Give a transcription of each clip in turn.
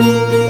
Ankara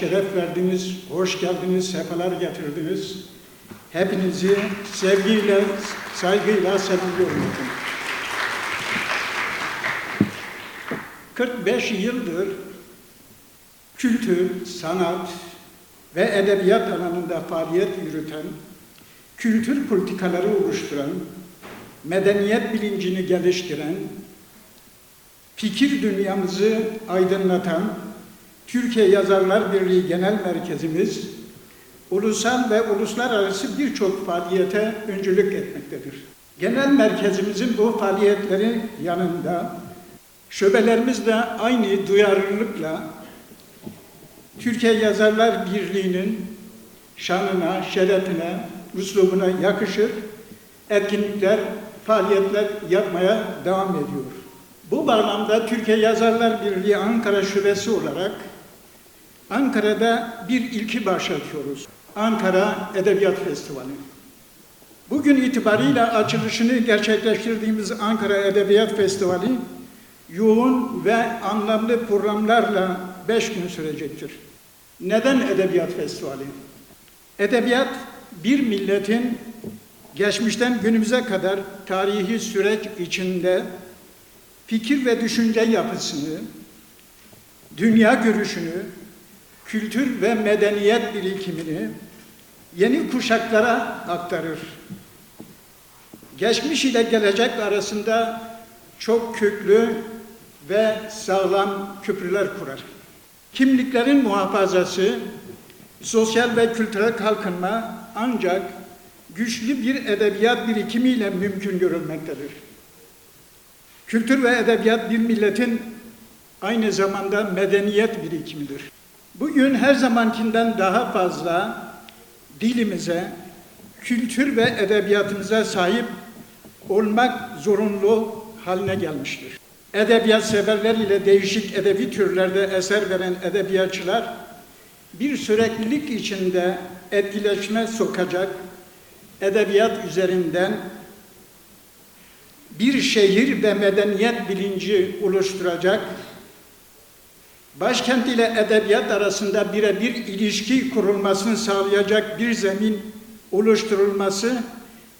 şeref verdiniz, hoş geldiniz, sefalar getirdiniz. Hepinizi sevgiyle, saygıyla selamlıyorum. 45 yıldır kültür, sanat ve edebiyat alanında faaliyet yürüten, kültür politikaları oluşturan, medeniyet bilincini geliştiren, fikir dünyamızı aydınlatan Türkiye Yazarlar Birliği Genel Merkezimiz, ulusal ve uluslararası birçok faaliyete öncülük etmektedir. Genel merkezimizin bu faaliyetlerin yanında şubelerimiz de aynı duyarlılıkla Türkiye Yazarlar Birliği'nin şanına, şerefine, üslubuna yakışır etkinlikler, faaliyetler yapmaya devam ediyor. Bu bağlamda Türkiye Yazarlar Birliği Ankara Şubesi olarak Ankara'da bir ilki başlatıyoruz. Ankara Edebiyat Festivali. Bugün itibariyle açılışını gerçekleştirdiğimiz Ankara Edebiyat Festivali yoğun ve anlamlı programlarla beş gün sürecektir. Neden Edebiyat Festivali? Edebiyat bir milletin geçmişten günümüze kadar tarihi süreç içinde fikir ve düşünce yapısını, dünya görüşünü, kültür ve medeniyet birikimini yeni kuşaklara aktarır. Geçmiş ile gelecek arasında çok köklü ve sağlam köprüler kurar. Kimliklerin muhafazası, sosyal ve kültürel kalkınma ancak güçlü bir edebiyat birikimiyle mümkün görülmektedir. Kültür ve edebiyat bir milletin aynı zamanda medeniyet birikimidir. Bugün her zamankinden daha fazla dilimize, kültür ve edebiyatımıza sahip olmak zorunlu haline gelmiştir. Edebiyat severler ile değişik edebi türlerde eser veren edebiyatçılar bir süreklilik içinde etkileşime sokacak edebiyat üzerinden bir şehir ve medeniyet bilinci oluşturacak, başkent ile edebiyat arasında birebir ilişki kurulmasını sağlayacak bir zemin oluşturulması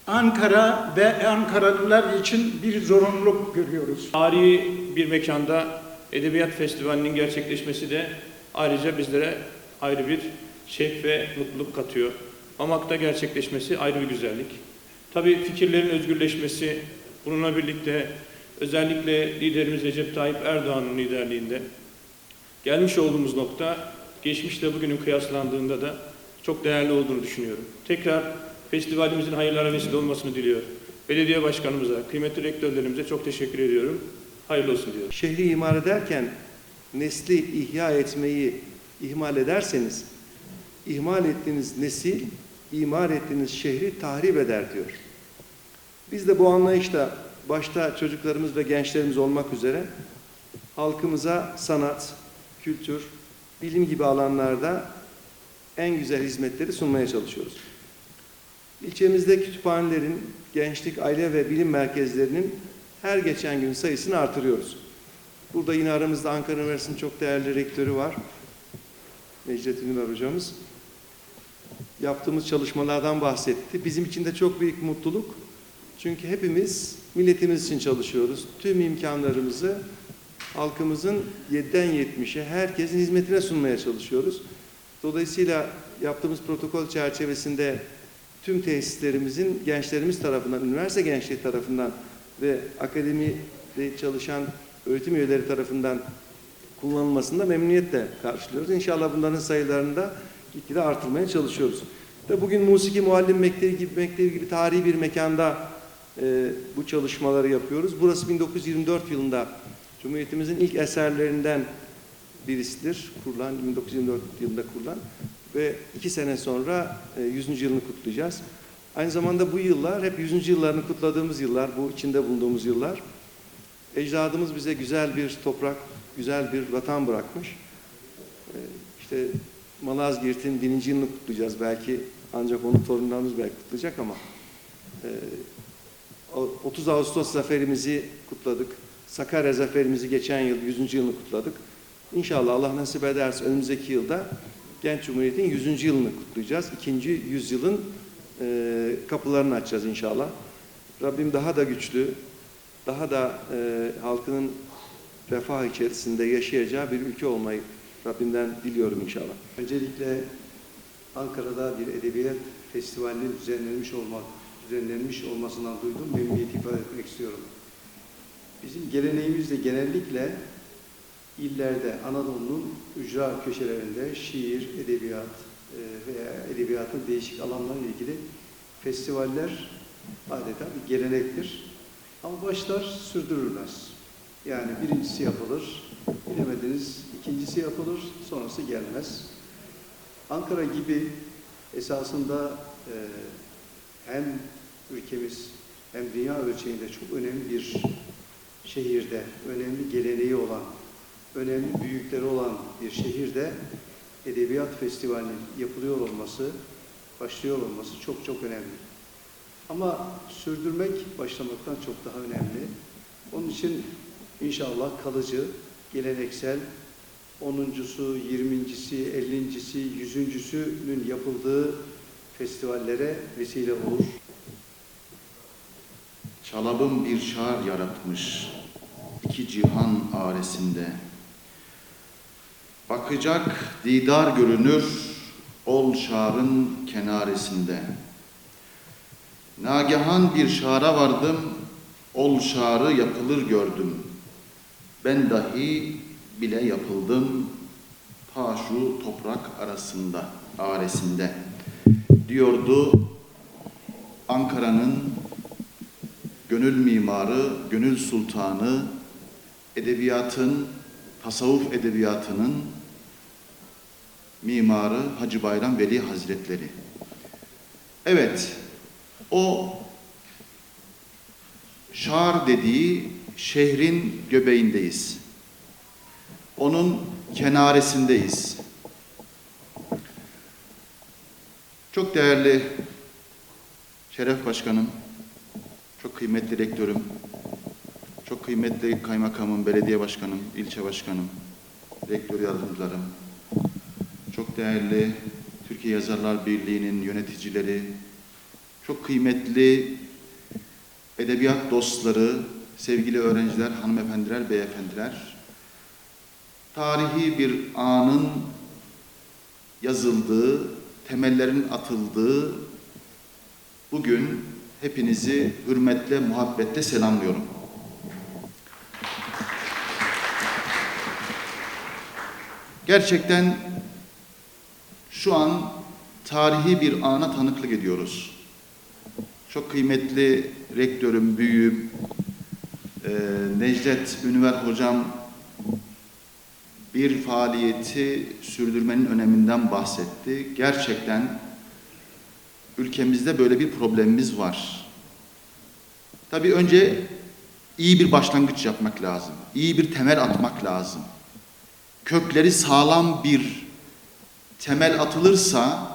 Ankara ve Ankaralılar için bir zorunluluk görüyoruz. Tarihi bir mekanda Edebiyat Festivali'nin gerçekleşmesi de ayrıca bizlere ayrı bir şevk ve mutluluk katıyor. Mamak'ta gerçekleşmesi ayrı bir güzellik. Tabii fikirlerin özgürleşmesi, bununla birlikte özellikle liderimiz Recep Tayyip Erdoğan'ın liderliğinde gelmiş olduğumuz nokta geçmişle bugünün kıyaslandığında da çok değerli olduğunu düşünüyorum. Tekrar festivalimizin hayırlara vesile olmasını diliyorum. Belediye başkanımıza, kıymetli rektörlerimize çok teşekkür ediyorum. Hayırlı olsun diyorum. Şehri imar ederken nesli ihya etmeyi ihmal ederseniz, ihmal ettiğiniz nesil, imar ettiğiniz şehri tahrip eder diyor. Biz de bu anlayışla başta çocuklarımız ve gençlerimiz olmak üzere halkımıza sanat, kültür, bilim gibi alanlarda en güzel hizmetleri sunmaya çalışıyoruz. İlçemizde kütüphanelerin, gençlik, aile ve bilim merkezlerinin her geçen gün sayısını artırıyoruz. Burada yine aramızda Ankara Üniversitesi'nin çok değerli rektörü var. Necdet Ünver hocamız. Yaptığımız çalışmalardan bahsetti. Bizim için de çok büyük mutluluk. Çünkü hepimiz milletimiz için çalışıyoruz. Tüm imkanlarımızı halkımızın 7'den 70'e herkesin hizmetine sunmaya çalışıyoruz. Dolayısıyla yaptığımız protokol çerçevesinde tüm tesislerimizin gençlerimiz tarafından, üniversite gençliği tarafından ve akademide çalışan öğretim üyeleri tarafından kullanılmasında memnuniyetle karşılıyoruz. İnşallah bunların sayılarını da gitgide artırmaya çalışıyoruz. Ve bugün Musiki Muallim Mektebi gibi, Mektebi gibi tarihi bir mekanda e, bu çalışmaları yapıyoruz. Burası 1924 yılında Cumhuriyetimizin ilk eserlerinden birisidir. Kurulan, 1924 yılında kurulan ve iki sene sonra e, 100. yılını kutlayacağız. Aynı zamanda bu yıllar hep 100. yıllarını kutladığımız yıllar, bu içinde bulunduğumuz yıllar. Ecdadımız bize güzel bir toprak, güzel bir vatan bırakmış. Ee, İşte Malazgirt'in bininci yılını kutlayacağız belki. Ancak onun torunlarımız belki kutlayacak ama e, o- 30 Ağustos zaferimizi kutladık. Sakarya zaferimizi geçen yıl 100. yılını kutladık. İnşallah Allah nasip ederse önümüzdeki yılda Genç Cumhuriyet'in 100. yılını kutlayacağız. İkinci yüzyılın e, kapılarını açacağız inşallah. Rabbim daha da güçlü, daha da e, halkının refah içerisinde yaşayacağı bir ülke olmayı Rabbimden diliyorum inşallah. Öncelikle Ankara'da bir edebiyat festivalinin düzenlenmiş olmak, düzenlenmiş olmasından duydum memnuniyet ifade etmek istiyorum. Bizim geleneğimizde genellikle illerde Anadolu'nun ücra köşelerinde şiir, edebiyat e, veya edebiyatın değişik alanlarıyla ilgili festivaller adeta bir gelenektir. Ama başlar sürdürülmez. Yani birincisi yapılır, bilemediniz ikincisi yapılır, sonrası gelmez. Ankara gibi esasında e, hem ülkemiz hem dünya ölçeğinde çok önemli bir şehirde, önemli geleneği olan, önemli büyükleri olan bir şehirde Edebiyat Festivali'nin yapılıyor olması, başlıyor olması çok çok önemli. Ama sürdürmek başlamaktan çok daha önemli. Onun için inşallah kalıcı, geleneksel, 10.sü, 20.si, 50.si, 100.sünün yapıldığı festivallere vesile olur. Çalabım bir şar yaratmış iki cihan aresinde. Bakacak didar görünür ol şarın kenaresinde. Nagihan bir şara vardım, ol şarı yapılır gördüm. Ben dahi bile yapıldım paşu toprak arasında, aresinde. Diyordu Ankara'nın gönül mimarı, gönül sultanı, edebiyatın, tasavvuf edebiyatının mimarı Hacı Bayram Veli Hazretleri. Evet, o şar dediği şehrin göbeğindeyiz. Onun kenaresindeyiz. Çok değerli Şeref Başkanım, çok kıymetli rektörüm, çok kıymetli kaymakamım, belediye başkanım, ilçe başkanım, rektör yardımcılarım, çok değerli Türkiye Yazarlar Birliği'nin yöneticileri, çok kıymetli edebiyat dostları, sevgili öğrenciler, hanımefendiler, beyefendiler, tarihi bir anın yazıldığı, temellerin atıldığı bugün hepinizi hürmetle, muhabbetle selamlıyorum. Gerçekten şu an tarihi bir ana tanıklık ediyoruz. Çok kıymetli rektörüm, büyüğüm, e, Necdet Ünver hocam bir faaliyeti sürdürmenin öneminden bahsetti. Gerçekten ülkemizde böyle bir problemimiz var. Tabii önce iyi bir başlangıç yapmak lazım. İyi bir temel atmak lazım. Kökleri sağlam bir temel atılırsa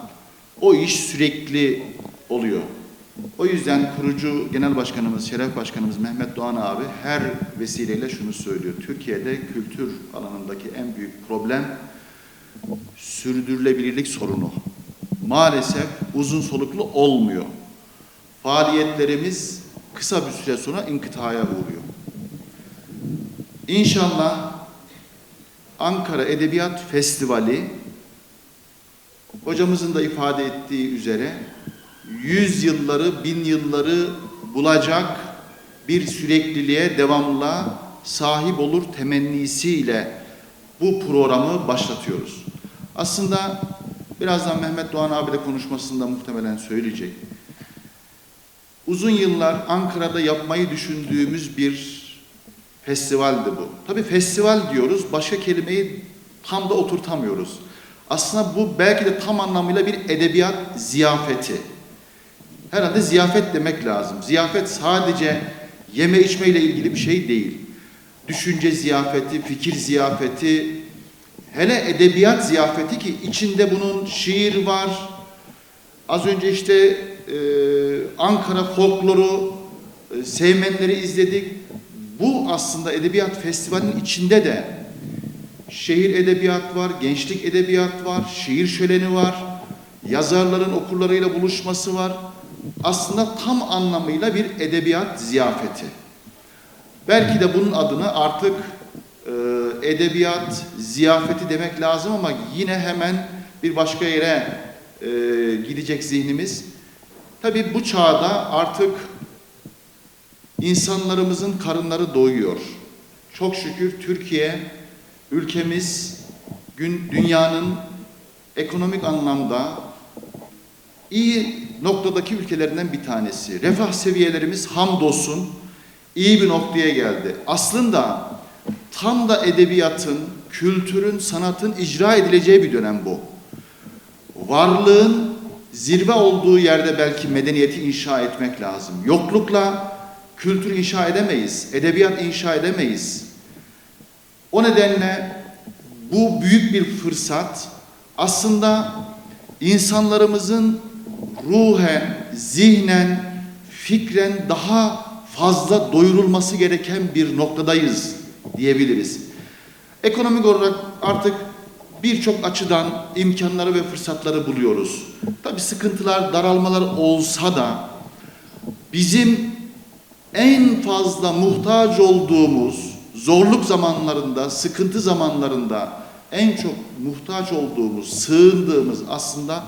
o iş sürekli oluyor. O yüzden kurucu genel başkanımız, şeref başkanımız Mehmet Doğan abi her vesileyle şunu söylüyor. Türkiye'de kültür alanındaki en büyük problem sürdürülebilirlik sorunu. Maalesef uzun soluklu olmuyor. Faaliyetlerimiz kısa bir süre sonra inkıtaya uğruyor. İnşallah Ankara Edebiyat Festivali hocamızın da ifade ettiği üzere yüz yılları, bin yılları bulacak bir sürekliliğe, devamlılığa sahip olur temennisiyle bu programı başlatıyoruz. Aslında birazdan Mehmet Doğan abiyle konuşmasında muhtemelen söyleyecek. Uzun yıllar Ankara'da yapmayı düşündüğümüz bir festivaldi bu. Tabii festival diyoruz, başka kelimeyi tam da oturtamıyoruz. Aslında bu belki de tam anlamıyla bir edebiyat ziyafeti. Herhalde ziyafet demek lazım. Ziyafet sadece yeme içme ile ilgili bir şey değil. Düşünce ziyafeti, fikir ziyafeti, hele edebiyat ziyafeti ki içinde bunun şiir var. Az önce işte e, Ankara folkloru, e, sevmenleri izledik. Bu aslında edebiyat festivalinin içinde de şehir edebiyat var, gençlik edebiyat var, şiir şöleni var, yazarların okurlarıyla buluşması var. Aslında tam anlamıyla bir edebiyat ziyafeti. Belki de bunun adını artık e, edebiyat ziyafeti demek lazım ama yine hemen bir başka yere e, gidecek zihnimiz. Tabii bu çağda artık insanlarımızın karınları doyuyor. Çok şükür Türkiye, ülkemiz dünyanın ekonomik anlamda iyi noktadaki ülkelerinden bir tanesi. Refah seviyelerimiz hamdolsun iyi bir noktaya geldi. Aslında tam da edebiyatın, kültürün, sanatın icra edileceği bir dönem bu. Varlığın zirve olduğu yerde belki medeniyeti inşa etmek lazım. Yoklukla kültür inşa edemeyiz, edebiyat inşa edemeyiz. O nedenle bu büyük bir fırsat aslında insanlarımızın ruhen, zihnen, fikren daha fazla doyurulması gereken bir noktadayız diyebiliriz. Ekonomik olarak artık birçok açıdan imkanları ve fırsatları buluyoruz. Tabi sıkıntılar, daralmalar olsa da bizim en fazla muhtaç olduğumuz zorluk zamanlarında, sıkıntı zamanlarında en çok muhtaç olduğumuz, sığındığımız aslında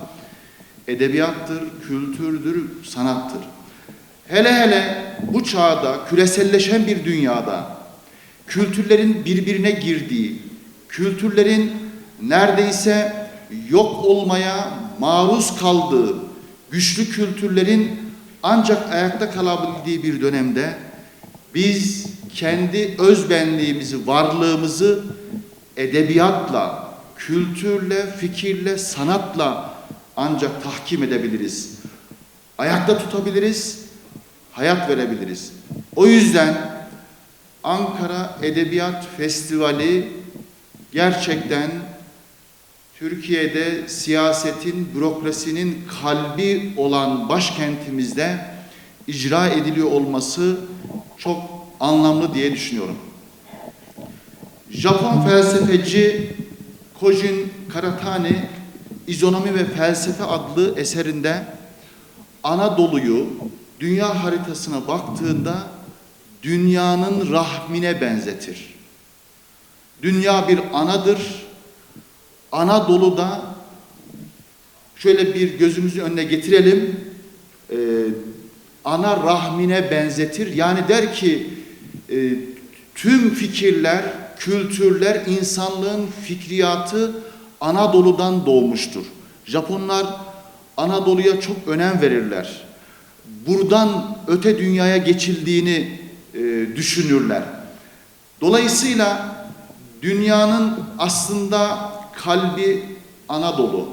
edebiyattır, kültürdür, sanattır. Hele hele bu çağda, küreselleşen bir dünyada kültürlerin birbirine girdiği, kültürlerin neredeyse yok olmaya maruz kaldığı, güçlü kültürlerin ancak ayakta kalabildiği bir dönemde biz kendi özbenliğimizi, varlığımızı edebiyatla, kültürle, fikirle, sanatla ancak tahkim edebiliriz. Ayakta tutabiliriz, hayat verebiliriz. O yüzden Ankara Edebiyat Festivali gerçekten Türkiye'de siyasetin, bürokrasinin kalbi olan başkentimizde icra ediliyor olması çok anlamlı diye düşünüyorum. Japon felsefeci Kojin Karatani İzonomi ve Felsefe adlı eserinde Anadolu'yu dünya haritasına baktığında dünyanın rahmine benzetir. Dünya bir anadır. Anadolu da şöyle bir gözümüzün önüne getirelim. Ee, ana rahmine benzetir. Yani der ki e, tüm fikirler, kültürler, insanlığın fikriyatı Anadolu'dan doğmuştur. Japonlar Anadolu'ya çok önem verirler. Buradan öte dünyaya geçildiğini e, düşünürler. Dolayısıyla dünyanın aslında kalbi Anadolu.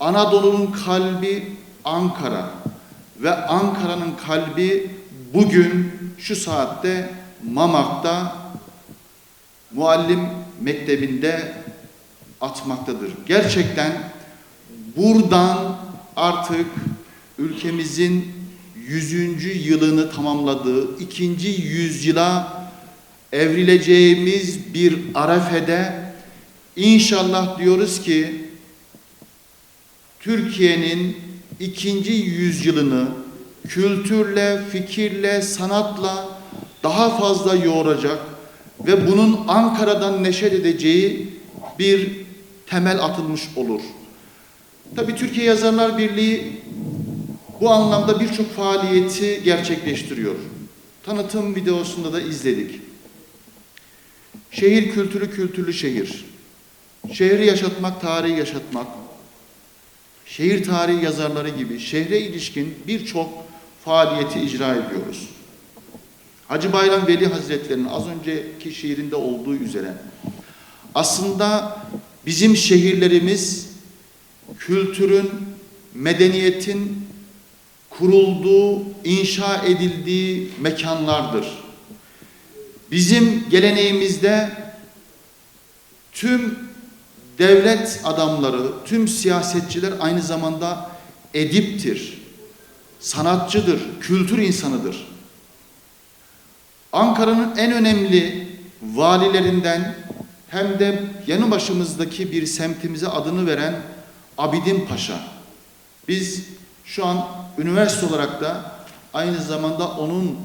Anadolu'nun kalbi Ankara ve Ankara'nın kalbi bugün şu saatte Mamak'ta muallim mektebinde atmaktadır. Gerçekten buradan artık ülkemizin 100. yılını tamamladığı ikinci yüzyıla evrileceğimiz bir arefede inşallah diyoruz ki Türkiye'nin ikinci yüzyılını kültürle, fikirle, sanatla daha fazla yoğuracak ve bunun Ankara'dan neşet edeceği bir temel atılmış olur. Tabii Türkiye Yazarlar Birliği bu anlamda birçok faaliyeti gerçekleştiriyor. Tanıtım videosunda da izledik. Şehir kültürü kültürlü şehir. Şehri yaşatmak, tarihi yaşatmak. Şehir tarihi yazarları gibi şehre ilişkin birçok faaliyeti icra ediyoruz. Hacı Bayram Veli Hazretleri'nin az önceki şiirinde olduğu üzere aslında bizim şehirlerimiz kültürün, medeniyetin kurulduğu, inşa edildiği mekanlardır. Bizim geleneğimizde tüm devlet adamları, tüm siyasetçiler aynı zamanda ediptir, sanatçıdır, kültür insanıdır. Ankara'nın en önemli valilerinden hem de yanı başımızdaki bir semtimize adını veren Abidin Paşa. Biz şu an üniversite olarak da aynı zamanda onun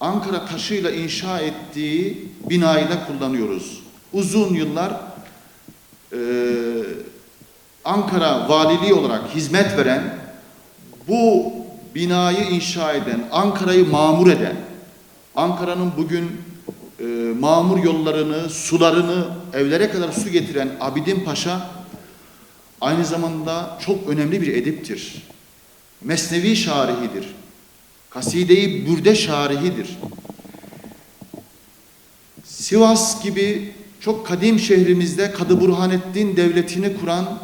Ankara taşıyla inşa ettiği binayı da kullanıyoruz. Uzun yıllar e, Ankara valiliği olarak hizmet veren, bu binayı inşa eden, Ankara'yı mamur eden, Ankara'nın bugün e, mamur yollarını, sularını evlere kadar su getiren Abidin Paşa aynı zamanda çok önemli bir ediptir. Mesnevi şarihidir. Kaside-i Bürde şarihidir. Sivas gibi çok kadim şehrimizde Kadı Burhanettin devletini kuran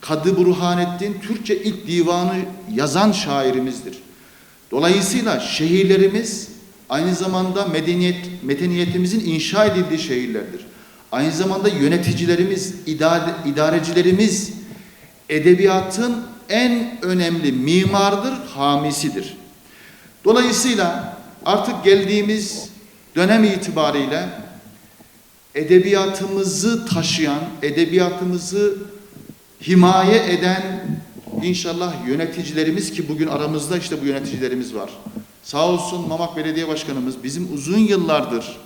Kadı Burhanettin Türkçe ilk divanı yazan şairimizdir. Dolayısıyla şehirlerimiz aynı zamanda medeniyet, medeniyetimizin inşa edildiği şehirlerdir. Aynı zamanda yöneticilerimiz, idare, idarecilerimiz edebiyatın en önemli mimardır, hamisidir. Dolayısıyla artık geldiğimiz dönem itibariyle edebiyatımızı taşıyan, edebiyatımızı himaye eden inşallah yöneticilerimiz ki bugün aramızda işte bu yöneticilerimiz var. Sağ olsun Mamak Belediye Başkanımız bizim uzun yıllardır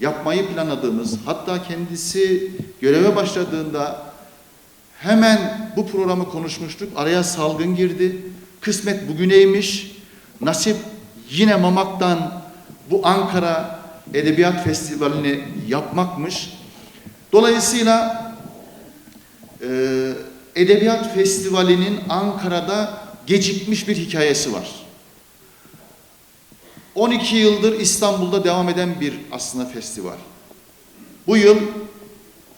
yapmayı planladığımız hatta kendisi göreve başladığında hemen bu programı konuşmuştuk. Araya salgın girdi. Kısmet bugüneymiş. Nasip yine Mamak'tan bu Ankara Edebiyat Festivali'ni yapmakmış. Dolayısıyla e, Edebiyat Festivali'nin Ankara'da gecikmiş bir hikayesi var. 12 yıldır İstanbul'da devam eden bir aslında festival. Bu yıl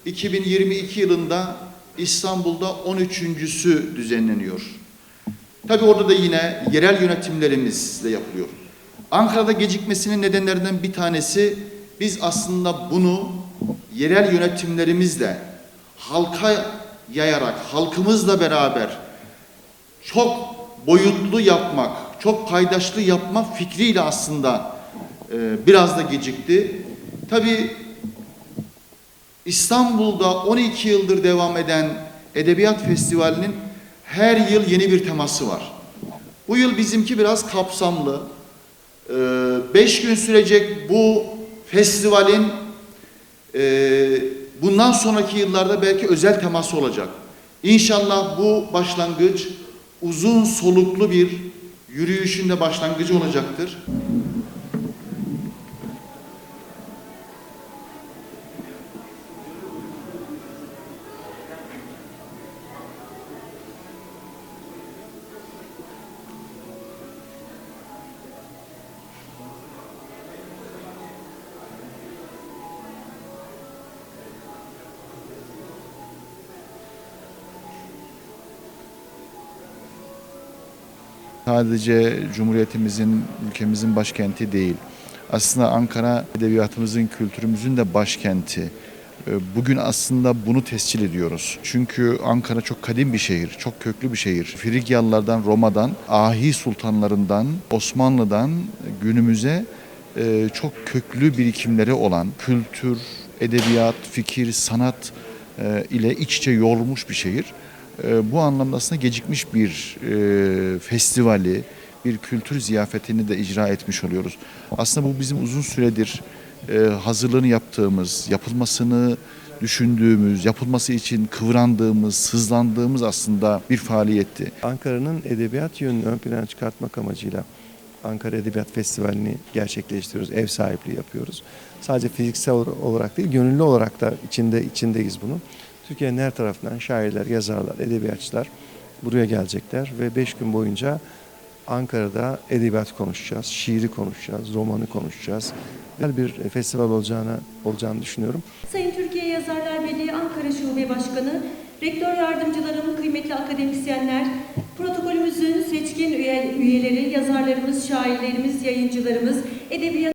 2022 yılında İstanbul'da 13.sü düzenleniyor. Tabii orada da yine yerel yönetimlerimizle yapılıyor. Ankara'da gecikmesinin nedenlerinden bir tanesi biz aslında bunu yerel yönetimlerimizle halka yayarak, halkımızla beraber çok boyutlu yapmak, çok paydaşlı yapma fikriyle aslında e, biraz da gecikti. Tabii İstanbul'da 12 yıldır devam eden Edebiyat Festivali'nin her yıl yeni bir teması var. Bu yıl bizimki biraz kapsamlı. Ee, beş gün sürecek bu festivalin e, bundan sonraki yıllarda belki özel teması olacak. İnşallah bu başlangıç uzun soluklu bir yürüyüşün de başlangıcı olacaktır. Sadece Cumhuriyetimizin, ülkemizin başkenti değil. Aslında Ankara edebiyatımızın, kültürümüzün de başkenti. Ee, Bugün aslında bunu tescil ediyoruz. Çünkü Ankara çok kadim bir şehir, çok köklü bir şehir. Frigyalılardan, Roma'dan, Ahi sultanlarından, Osmanlı'dan günümüze e, çok köklü birikimleri olan kültür, edebiyat, fikir, sanat e, ile iç içe yoğrulmuş bir şehir. E, Bu anlamda aslında gecikmiş bir e, festivali, bir kültür ziyafetini de icra etmiş oluyoruz. Aslında bu bizim uzun süredir e, hazırlığını yaptığımız, yapılmasını düşündüğümüz, yapılması için kıvrandığımız, sızlandığımız aslında bir faaliyetti. Ankara'nın edebiyat yönünü ön plana çıkartmak amacıyla Ankara Edebiyat Festivali'ni gerçekleştiriyoruz. Ev sahipliği yapıyoruz. Sadece fiziksel olarak değil, gönüllü olarak da içinde içindeyiz bunun. Türkiye'nin her tarafından şairler, yazarlar, edebiyatçılar buraya gelecekler ve beş gün boyunca Ankara'da edebiyat konuşacağız, şiiri konuşacağız, romanı konuşacağız. Güzel bir festival olacağını olacağını düşünüyorum. Sayın Türkiye Yazarlar Birliği Ankara Şube Başkanı, rektör yardımcılarım, kıymetli akademisyenler, protokolümüzün seçkin üye- üyeleri, yazarlarımız, şairlerimiz, yayıncılarımız, edebiyat